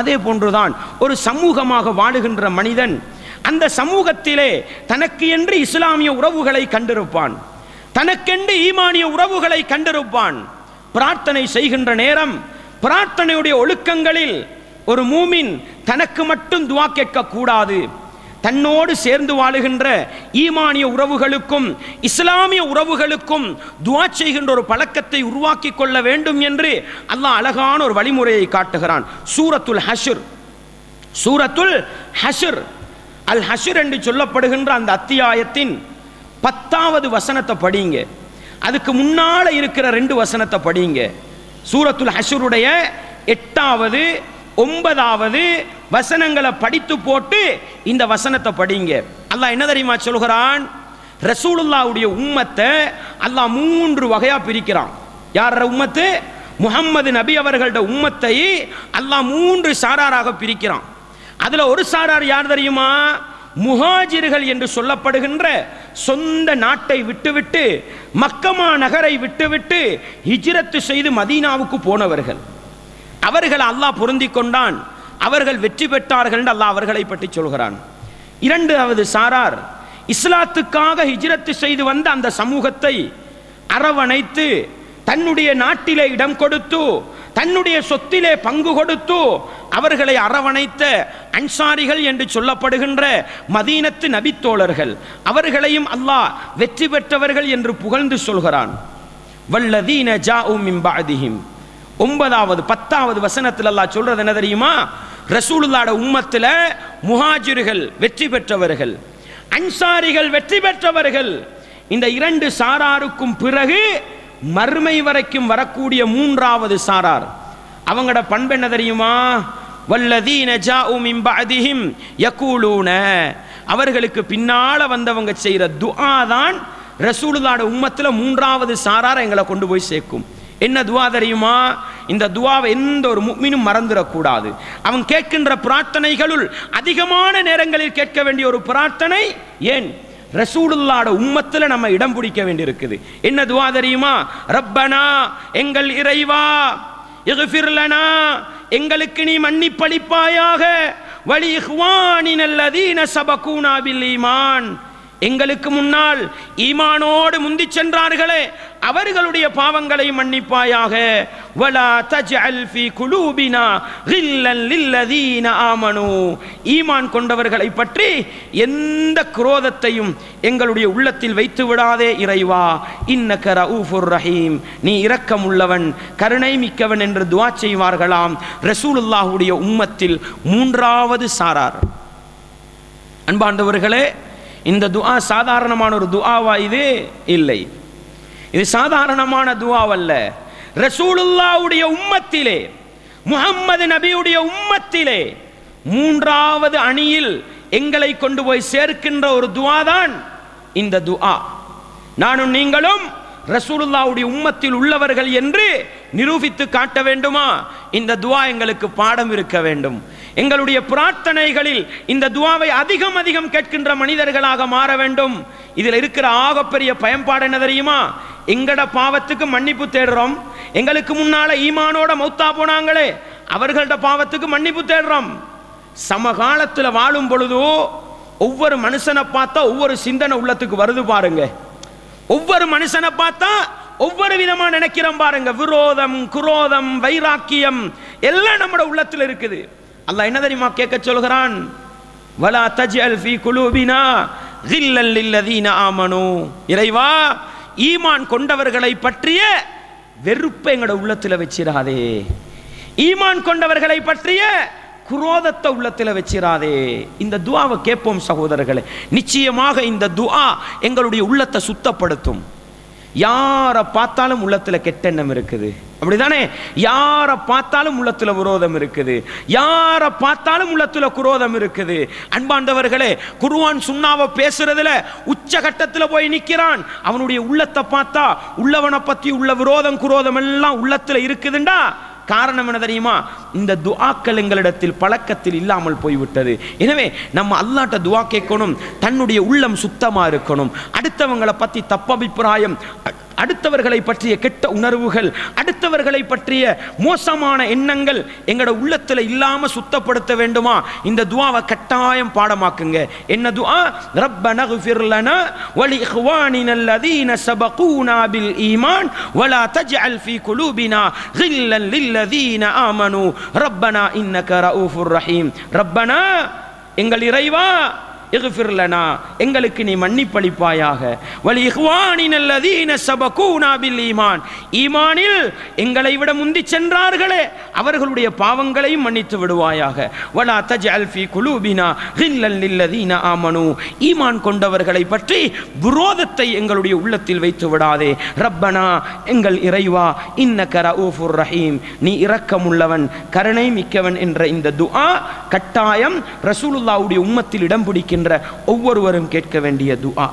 அதே போன்றுதான் ஒரு சமூகமாக வாழுகின்ற மனிதன் அந்த சமூகத்திலே தனக்கு என்று இஸ்லாமிய உறவுகளை கண்டிருப்பான். தனக்கென்று ஈமானிய உறவுகளை கண்டிருப்பான். பிரார்த்தனை செய்கின்ற நேரம் பிரார்த்தனையுடைய ஒழுக்கங்களில் ஒரு மூமின் தனக்கு மட்டும் துவா கேட்க கூடாது தன்னோடு சேர்ந்து வாழுகின்ற ஈமானிய உறவுகளுக்கும் இஸ்லாமிய உறவுகளுக்கும் துவா செய்கின்ற ஒரு பழக்கத்தை உருவாக்கி கொள்ள வேண்டும் என்று அல்லாஹ் அழகான ஒரு வழிமுறையை காட்டுகிறான். சூரத்துல் ஹஷுர். சூரத்துல் ஹஷுர். அல் ஹஷுர் என்று சொல்லப்படுகின்ற அந்த அத்தியாயத்தின் பத்தாவது வசனத்தை படிங்க. அதுக்கு முன்னால இருக்கிற ரெண்டு வசனத்தை படிங்க. சூரத்துல் ஹஷருடைய எட்டாவது ஒன்பதாவது வசனங்களை படித்து போட்டு இந்த வசனத்தை படிங்க. அல்லாஹ் என்ன தெரியுமா சொல்கிறான்? ரசூலுல்லாவுடைய உம்மத்தை அல்லாஹ் மூன்று வகையா பிரிக்கிறான். யார உம்மத்து? முஹம்மது நபி அவர்களோட உம்மத்தை அல்லாஹ் மூன்று சாராராக பிரிக்கிறான். அதுல ஒரு சாரார் யார் தெரியுமா? முஹாஜிர்கள் என்று சொல்லப்படுகின்ற சொந்த நாட்டை விட்டுவிட்டு மக்கமா நகரை விட்டுவிட்டு ஹிஜ்ரத்து செய்து மதீனாவுக்கு போனவர்கள். அவர்கள் அல்லாஹ் பொருந்தி கொண்டான். அவர்கள் வெற்றி பெற்றார்கள் என்று அல்லாஹ் அவர்களை பற்றி சொல்கிறான். இரண்டாவது சாரார் இஸ்லாத்துக்காக ஹிஜ்ரத்து செய்து வந்த அந்த சமூகத்தை அரவணைத்து தன்னுடைய நாட்டிலே இடம் கொடுத்து தன்னுடைய சொத்திலே பங்கு கொடுத்து அவர்களை அரவணைத்த அன்சாரிகள் என்று சொல்லப்படுகின்ற மதீனத்து நபித்தோழர்கள். அவர்களையும் அல்லாஹ் வெற்றி பெற்றவர்கள் என்று புகழ்ந்து சொல்கிறான். வல்லதீன ஜா மின் ஒன்பதாவது பத்தாவது வசனத்தில் அல்லாஹ் சொல்றது என்ன தெரியுமா? ரசூலுல்லாட உம்மத்தில் முஹாஜிர்கள் வெற்றி பெற்றவர்கள் அன்சாரிகள் வெற்றி பெற்றவர்கள். இந்த இரண்டு சாராருக்கும் பிறகு மறுமை வரைக்கும் வரக்கூடிய மூன்றாவது சாரார். அவங்களோட பண்பு என்ன தெரியுமா? வல்லதீன ஜாஉ மின் யகூலூன. அவர்களுக்கு பின்னால வந்தவங்க செய்கிற துஆ தான் ரசூலுல்லாட உம்மத்தில் மூன்றாவது சாராரை எங்களை கொண்டு போய் சேர்க்கும். என்ன துவா தெரியுமா? இந்த துவாவை எந்த ஒரு முக்மினும் மறந்துடக்கூடாது. அவன் கேட்கின்ற பிரார்த்தனைகளுள் அதிகமான நேரங்களில் கேட்க வேண்டிய ஒரு பிரார்த்தனை ஏன்? ரசூலுல்லாட உம்மத்தில் நம்ம இடம் பிடிக்க வேண்டியிருக்குது. என்ன துவா தெரியுமா? ரப்பனா எங்கள் இறைவா இகுஃபிர்லனா எங்களுக்கு நீ மன்னிப்பளிப்பாயாக. வலி இஹ்வானின் அல்லதீன சபகூனா பில் ஈமான். எங்களுக்கு முன்னால் ஈமானோடு முந்தி சென்றார்களே அவர்களுடைய பாவங்களை மன்னிப்பாயாக. வலா தஜ்அல் ஃபீ குலூபினா கில்லன் லில்லதீன ஆமனு. ஈமான் கொண்டவர்களை பற்றி எந்த குரோதத்தையும் எங்களுடைய உள்ளத்தில் வைத்து விடாதே இறைவா. இன்னக ஊஃபுர் ரஹீம். நீ இரக்கம் உள்ளவன் கருணை மிக்கவன் என்று துவா செய்வார்களாம். ரசூலுல்லாஹுடைய உம்மத்தில் மூன்றாவது சாரார். அன்பாண்டவர்களே இந்த துஆ சாதாரணமான ஒரு துஆவா இது? இல்லை. இது சாதாரணமான துஆவல்ல. ரசூலுல்லாவுடைய உம்மத்திலே முகம்மது நபியுடைய உம்மத்திலே மூன்றாவது அணியில் எங்களை கொண்டு போய் சேர்க்கின்ற ஒரு துவா தான் இந்த துஆ. நானும் நீங்களும் ரசூலுல்லாவுடைய உம்மத்தில் உள்ளவர்கள் என்று நிரூபித்து காட்ட வேண்டுமா? இந்த துவா எங்களுக்கு பாடம் இருக்க வேண்டும். எங்களுடைய பிரார்த்தனைகளில் இந்த துவாவை அதிகம் அதிகம் கேட்கின்ற மனிதர்களாக மாற வேண்டும். இதில் இருக்கிற ஆகப்பெரிய பயன்பாடு என்ன தெரியுமா? எங்கட பாவத்துக்கு மன்னிப்பு தேடுறோம். எங்களுக்கு முன்னால ஈமானோட மௌத்தா போனாங்களே அவர்களோட பாவத்துக்கு மன்னிப்பு தேடுறோம். சமகாலத்தில் வாழும் பொழுதோ ஒவ்வொரு மனுஷனை பார்த்தா ஒவ்வொரு சிந்தனை உள்ளத்துக்கு வருது பாருங்க. ஒவ்வொரு மனுஷனை பார்த்தா ஒவ்வொரு விதமா நினைக்கிறோம் பாருங்க. விரோதம் குரோதம் வைராக்கியம் எல்லாம் நம்மளோட உள்ளத்தில் இருக்குது. அல்லாஹ் என்ன தெரியுமா கேட்க சொல்கிறான்? வலா தஜல் ஃபி குலூபினா ஜில்லல் லில்லதீன ஆமனு. இறைவா ஈமான் கொண்டவர்களை பற்றிய வெறுப்பை எங்களோட உள்ளத்தில் வச்சிராதே. ஈமான் கொண்டவர்களை பற்றிய குரோதத்தை உள்ளத்தில் வச்சிராதே. இந்த துவாவை கேட்போம் சகோதரர்களே. நிச்சயமாக இந்த துவா எங்களுடைய உள்ளத்தை சுத்தப்படுத்தும். யாரை பார்த்தாலும் உள்ளத்தில் கெட்டெண்ணம் இருக்குது. அப்படிதானே யாரை பார்த்தாலும் உள்ளத்துல விரோதம் இருக்குது. யாரை பார்த்தாலும் உள்ளத்துல குரோதம் இருக்குது. அன்பாண்டவர்களே குருவான் சுண்ணாவை பேசுறதுல உச்சகட்டத்துல போய் நிக்கிறான். அவனுடைய உள்ளத்தை பார்த்தா உள்ளவனை பத்தி உள்ள விரோதம் குரோதம் எல்லாம் உள்ளத்துல இருக்குதுண்டா. காரணம் என்ன தெரியுமா? இந்த துஆக்கள் எங்களிடத்தில் பழக்கத்தில் இல்லாமல் போய்விட்டது. எனவே நம்ம அல்லாட்ட துவா கேட்கணும். தன்னுடைய உள்ளம் சுத்தமாக இருக்கணும். அடுத்தவங்களை பற்றி தப்பபிப்பிராயம் அடுத்தவர்களை பற்றிய கெட்ட உணர்வுகள் அடுத்தவர்களை பற்றிய மோசமான எண்ணங்கள் எங்களோட உள்ளத்தில் இல்லாமல் சுத்தப்படுத்த வேண்டுமா? இந்த துவாவை கட்டாயம் பாடமாக்குங்க. என்ன துவா? ரப்பன குஃபிர்லனா வலி இஹ்வானின் அல்லதீன சபகூனா பில் ஈமான் வலா தஜ்அல் ஃபீ குலூபினா கில்லன் லில்லதீன ஆமனு. ரப்பனா இன்ன கர ஊஃபுர் ரஹீம். ரப்பனா எங்கள் இறைவா இஃபிர் எங்களுக்கு நீ மன்னிப்பளிப்பாயாக. வலி இஹ்வானின் அல்லதீன சபகூனா பில் ஈமான். ஈமானில் எங்களை விட முந்தி சென்றார்களே அவர்களுடைய பாவங்களையும் மன்னித்து விடுவாயாக. வலா தஜ் அல்ஃபி குலூபினா ஹில்லல் நில்லதீன ஆமனு. ஈமான் கொண்டவர்களை பற்றி விரோதத்தை எங்களுடைய உள்ளத்தில் வைத்து விடாதே. ரப்பனா எங்கள் இறைவா இன்னக ரഊഫுர் ரஹீம். நீ இரக்கமுள்ளவன் கருணை மிக்கவன் என்ற இந்த துஆ கட்டாயம் ரசூலுல்லாவுடைய உம்மத்தில் இடம் இருக்கின்ற ஒவ்வொருவரும் கேட்க வேண்டிய துஆ.